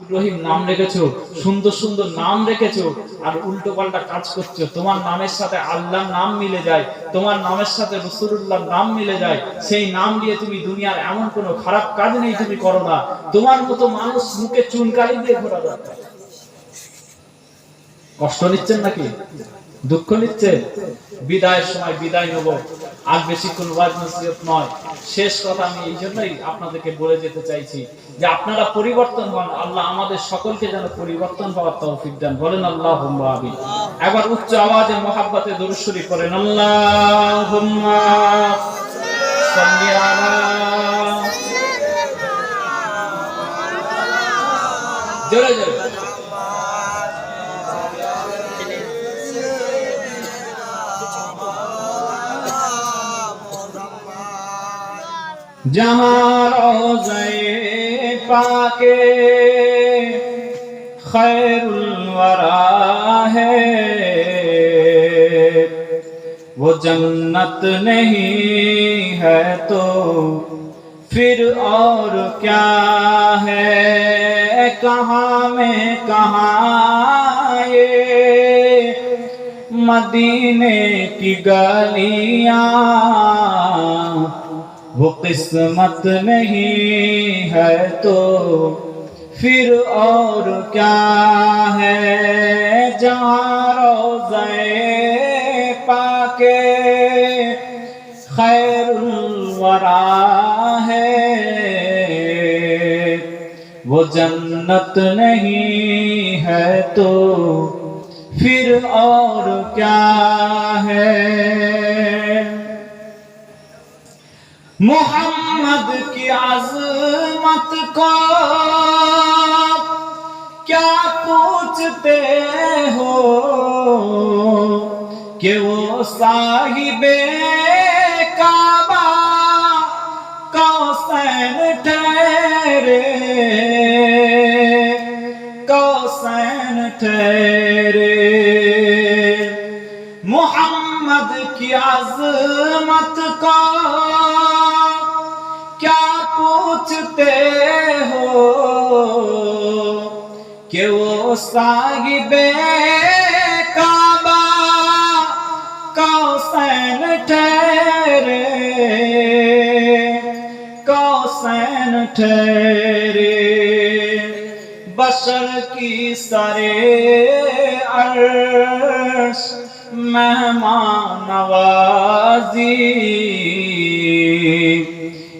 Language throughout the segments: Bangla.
রহিম নাম রেখেছো, সুন্দর সুন্দর নাম রেখেছো, আর উল্টো পাল্টা কাজ করছ। তোমার নামের সাথে আল্লাহর নাম মিলে যায়, তোমার নামের সাথে রসুল্লাহর নাম মিলে যায়। সেই নাম দিয়ে তুমি দুনিয়ার এমন কোনো খারাপ কাজ নেই তুমি করো না। তোমার মতো মানুষ মুখে চুনকালি দিয়ে ঘোরা দরকার। কষ্ট নিচ্ছেন নাকি? দুঃখ নিচ্ছে বিদায়ের সময় বিদায় নেব। আর বেশিক্ষণ ওয়াজ নসিহত নয়। শেষ কথা আমি এই জন্যই আপনাদেরকে বলে যেতে চাইছি যে আপনারা পরিবর্তন হন। আল্লাহ আমাদের সকলকে যেন পরিবর্তন হওয়ার তৌফিক দেন। বলেন আল্লাহ আমি একবার উচ্চ আওয়াজে মহাব্বতে দরুশ্বরী করেন আল্লাহ জোরে জোরে। جہاں روزے پاکے خیر الورا ہے۔ وہ جنت نہیں ہے تو پھر اور کیا ہے؟ کہاں میں کہاں یہ؟ مدینے کی گلیاں وہ قسمت نہیں ہے تو پھر اور کیا ہے؟ جہاں روزے پاکے، خیر الورا ہے۔ وہ جنت نہیں ہے تو پھر اور کیا ہے؟ محمد کی عظمت کو کیا پوچھتے ہو کہ وہ صاحب کعبہ کوسین ٹھہرے کوسین ٹھہرے۔ آمد کی عظمت کا؟ کیا پوچھتے ہو کہ وہ صاحب کعبہ کوسین ٹھہرے؟ کوسین ٹھہرے۔ بشر کی سارے عرش مہمان نوازی۔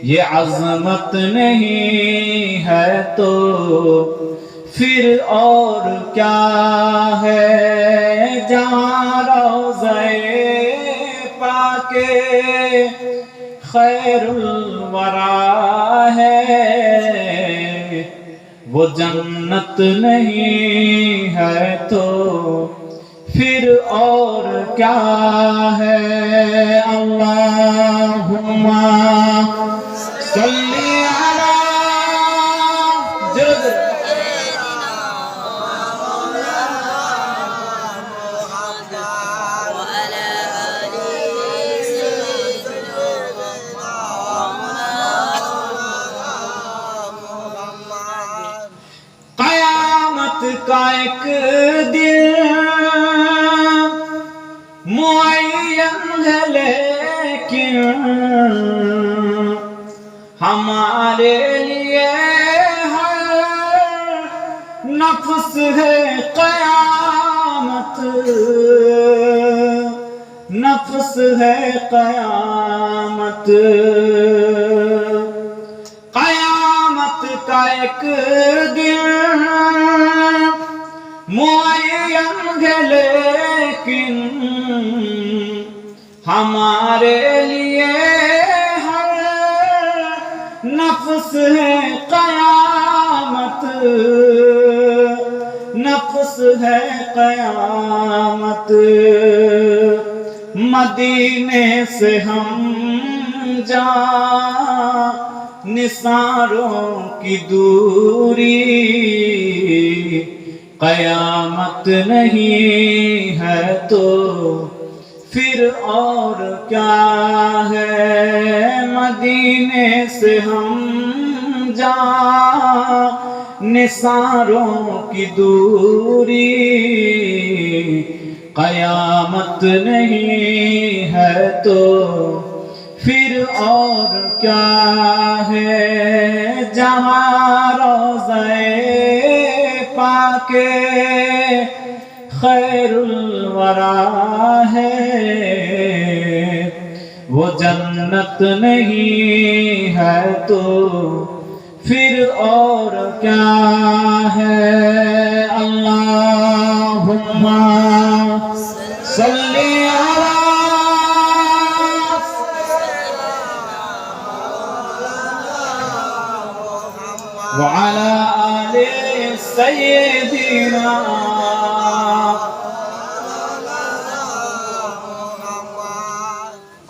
یہ عظمت نہیں ہے تو پھر اور کیا ہے؟ جہاں روزے پاکے، خیر الورا ہے۔ وہ جنت نہیں ہے تو پھر اور کیا ہے؟ हमारे लिए ہر है ہے قیامت है ہے कयामत قیامت کا ایک دن معین ہے لیکن ہمارے نفس ہے قیامت۔ نفس ہے قیامت۔ مدینے سے ہم جا نثاروں کی دوری۔ قیامت نہیں ہے تو پھر اور کیا ہے؟ مدینے سے ہم جا نثاروں کی دوری قیامت نہیں ہے تو پھر اور کیا ہے؟ جہاں روزے پاکے خیر الورا ہے وہ جنت نہیں ہے تو پھر اور کیا ہے؟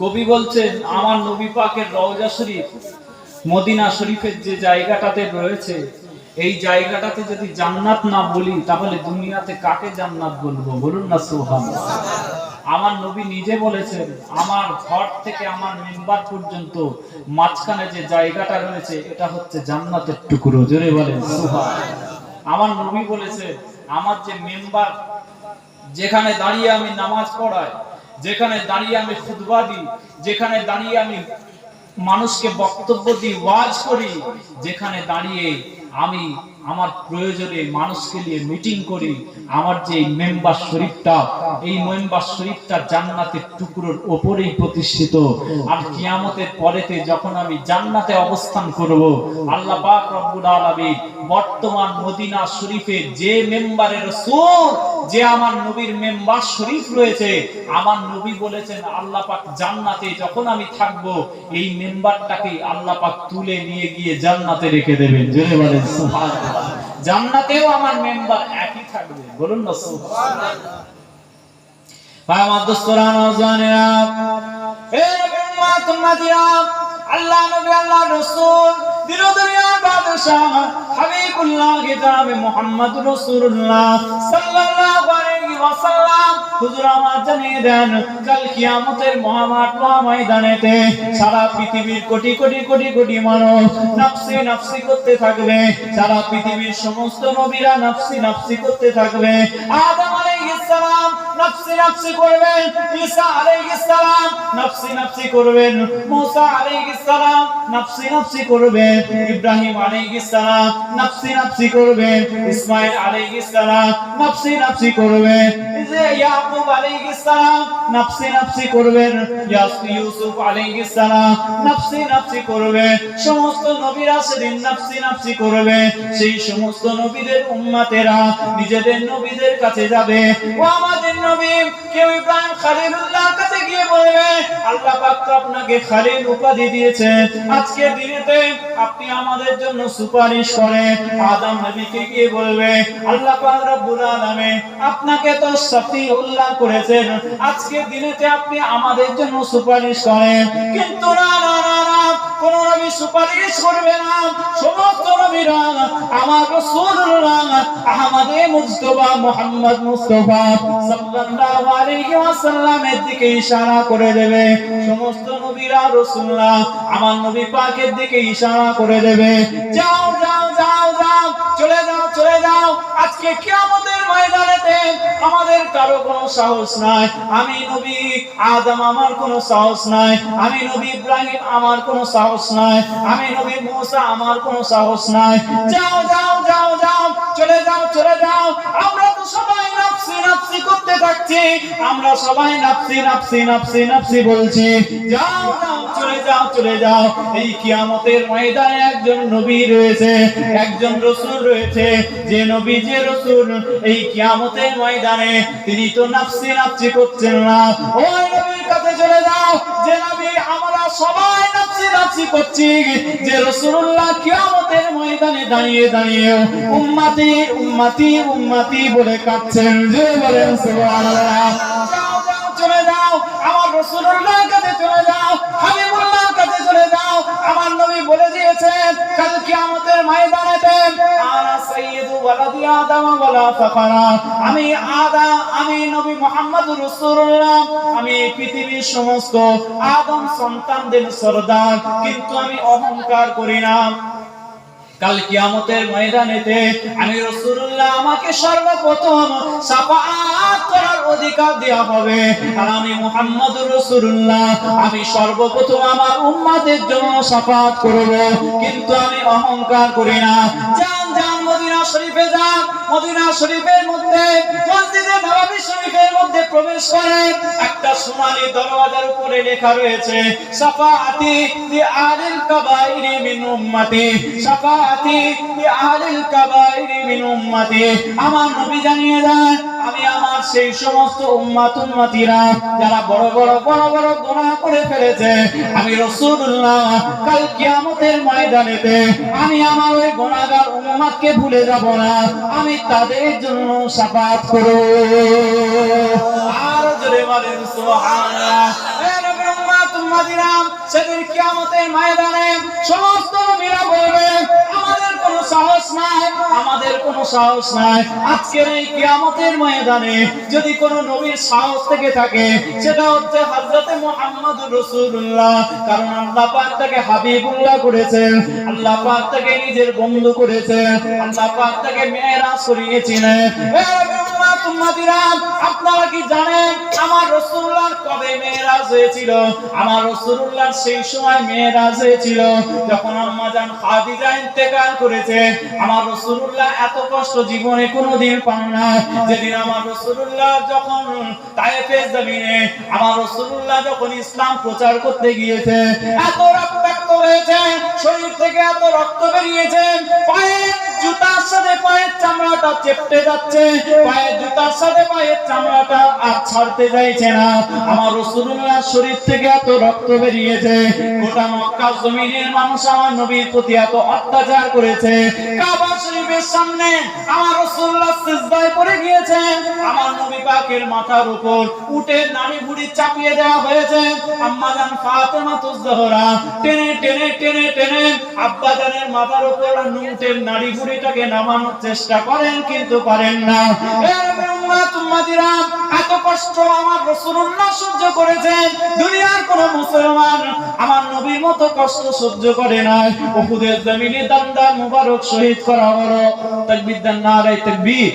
কবি বলছেন, আমার নবী পাকের রওজা শরীফ, মদিনা শরীফের যে জায়গাটাতে রয়েছে, এই জায়গাটাতে যদি জান্নাত না বলি, তাহলে দুনিয়াতে কাকে জান্নাত বলব? বলুন না সোহান আমার নবী নিজে বলেছেন, আমার ঘর থেকে আমার মেম্বার পর্যন্ত মাঝখানে যে জায়গাটা রয়েছে, এটা হচ্ছে জান্নাতের টুকরো। জোরে বলেন সোহান আমার নবী বলেছে আমার যে মেম্বার, যেখানে দাঁড়িয়ে আমি নামাজ পড়াই যেখানে দাঁড়িয়ে আমি খুদবা দিই যেখানে দাঁড়িয়ে আমি মানুষকে বক্তব্য দিই ওয়াজ করি, যেখানে দাঁড়িয়ে আমি আমার প্রয়োজনে মানুষকে নিয়ে মিটিং করি, আমার যে মেম্বার শরীফটা, এই মেম্বার শরীফটা জান্নাতের টুকরোর ওপরেই প্রতিষ্ঠিত। আর কিয়ামতের পরেতে যখন আমি জান্নাতে অবস্থান করব, আল্লাহ পাক রব্বুল আলামিন বর্তমান মদিনা শরীফে যে মেম্বারের রাসূল, যে আমার নবীর মেম্বার শরীফ রয়েছে, আমার নবী বলেছেন, আল্লাহ পাক জান্নাতে যখন আমি থাকব, এই মেম্বারটাকে আল্লাহ পাক তুলে নিয়ে গিয়ে জান্নাতে রেখে দেবেন। জোরে বলেন, সুবহানাল্লাহ। জান্নাতেও আমার মেম্বার একই থাকবে। বলুন না, সুবহানাল্লাহ। ভাই নওজওয়ানেরা হে নবী উম্মত উম্মতিরা আল্লাহ, নবী, আল্লাহ, রাসূল সারা পৃথিবীর সমস্ত নবীরা নাফসি নাফসি করতে থাকবে। আদম নাফসি নাফসি করবেন, ঈসা নাফসি নাফসি করবেন নাফসি নাফসি করবেন, ইব্রাহিম নাফসি নাফসি করবেন সালাম নাফসি নাফসি করবেন যে ইয়াকুব নাফসি নাফসি করবেন ইউসুফ নাফসি নাফসি করবেন, সমস্ত নবীরা সেদিন নাফসি নাফসি করবে সেই সমস্ত নবীদের উম্মতেরা নিজেদের নবীদের কাছে যাবে, ও আমাদের কেউ ইব্রাহিম কাছে গিয়ে বলবে, আল্লাহ পাক তো আপনাকে খলিল উপাধি দিয়েছে। আজকে দিনেতে আপনি আমাদের জন্য সুপারিশ করে আদম নবীকে গিয়ে বলবে, আল্লাহ পাক রব্বুল আলামিন আপনাকে তো সফিউল্লাহ করেছেন। আজকে দিনেতে আপনি আমাদের জন্য সুপারিশ করেন। কিন্তু না কোন নবী সুপারিশ করবে না। সমস্ত নবীরা, আমার রাসূলুল্লাহ, আহমদে মুজতবা মুহাম্মদ মুস্তাফা সাল্লাল্লাহু আলাইহি ওয়াসাল্লামের দিকে ইশারা করে দেবে। সমস্ত নবীরা, রাসূলুল্লাহ, আমার নবী পাকের দিকে ইশারা করে দেবে। যাও যাও যাও যাও, চলে যাও চলে যাও। আজকে কিয়ামতের ময়দানেতে আমাদের কারও সাহস নাই। আমি নবী আদম আমার সাহস নাই। আমি নবী ইব্রাহিম আমার সাহস নাই। আমি নবী মুসা আমার সাহস নাই। যাও যাও যাও যাও, চলে যাও চলে যাও। আমরা তো সবাই নাফসি নাফসি করতে থাকছি। আমরা সবাই নাফসি নাফসি নাফসি নাফসি বলছি। যাও যাও, চলে যাও চলে যাও। এই কিয়ামতের ময়দানে একজন নবী রয়েছে, একজন রসুল রয়েছে। যে নবী, যে রসুল, এই কিয়ামতের ময়দানে তিনি তো নাফসি নাফসি করছেন না। ওই নবীর কাছে চলে যাও, যে নবী, আমরা সবাই নাফসি নাফসি করছি। যে রাসূলুল্লাহ কিয়ামতের ময়দানে দাঁড়িয়ে দাঁড়িয়ে উম্মতি উম্মতি উম্মতি বলে কাঁদছেন। যে বলেন চলে যাও। আমার রাসূলুল্লাহর কাছে চলে যাও, হাবিবুল্লাহর কাছে চলে যাও। আমার নবী বলে দিয়েছেন, কাল কিয়ামতের সাইয়্যিদু আমি অহংকার করি না। কাল কিয়ামতের ময়দানেতে আমি আমাকে সর্বপ্রথম করার অধিকার হবে। আর আমি আমি সর্বপ্রথম আমার উম্মতের জন্য সাফাআত করব। কিন্তু আমি অহংকার করি না। যান মদিনা শরীফে যান মদিনা শরীফের মধ্যে, মসজিদে নববী শরীফের মধ্যে প্রবেশ করেন। একটা সোনালী দরওয়াজার উপরে লেখা রয়েছে, সাফাআতি লি আলিল কাবাইরি মিন উম্মতি, সাফাআতি লি আলিল কাবাইরি মিন উম্মতি। আমার নবী জানিয়ে দেন, আমি আমার সেই সমস্ত উম্মাত উম্মতিরা, যারা বড় বড় বড় বড় গুনাহ করে ফেলেছে, আমি রাসূলুল্লাহ, কাল কিয়ামতের ময়দানেতে, আমি আমার ওই গুনাহগার উম্মতকে ভুলে যাব না, আমি তাদের জন্য সাফাত করো আর জোরে বলেন, সুবহানাল্লাহ। সেদিন কিয়ামতের ময়দানে সমস্ত নবীরা বলবে আমাদের কোনো সাহস নাই। আজকের এই কিয়ামতের ময়দানে যদি কোনো নবীর সাহস থেকে থাকে, সেটা হচ্ছে হযরতে মুহাম্মদুর রাসূলুল্লাহ। কারণ আল্লাহ পাক তাকে হাবিবুল্লাহ করেছেন, আল্লাহ পাক তাকে নিজের বন্ধু করেছেন, আল্লাহ পাক তাকে মেরাজ করিয়েছিলেন। আপনারা কি জানেন আমার রাসূলুল্লাহ কবে মেরাজ হয়েছিল, আমার রাসূলুল্লাহ সেই সময় হয়েছিল, যখন খাদিজা ইন্তেকাল করেছে, আমার রাসূলুল্লাহ এত কষ্ট জীবনে কোনোদিন পান না। যেদিন আমার রাসূলুল্লাহ যখন জমিনে, আমার রাসূলুল্লাহ যখন ইসলাম প্রচার করতে গিয়েছে, এত রক্তাক্ত হয়েছে, শরীর থেকে এত রক্ত বেরিয়েছে পায়ে জুতার সাথে পায়ের চামড়াটা চেপটে যাচ্ছে পায়ের জুতার সাথে পায়ের চামড়াটা আর ছাড়তে চাইছে না। আমার রাসূলুল্লাহ শরীর থেকে এত রক্ত বেরিয়েছে, গোটা মক্কা জমিনের মানুষ আমার নবীর প্রতি এত অত্যাচার করেছে। কাবা শরীফের সামনে আমার রাসূলুল্লাহ সিজদায় পড়ে গিয়েছে আমার নবী পাকের মাথার উপর উটের নাড়ি ভুড়ি চাপিয়ে দেওয়া হয়েছে। আম্মা জান ফাতেমা তুজহরা টেনে টেনে টেনে টেনে আব্বা জানের মাথার উপর উটের নাড়ি ভুড়িটাকে নামানোর চেষ্টা করেন। কিন্তু পারেন না। এত কষ্ট আমার নবীর মতো কষ্ট সহ্য করে নাই। উহুদের জমিনে দান্দা মুবারক শহীদ করা হলো। তাকবীর দেন নারায়ে তাকবীর।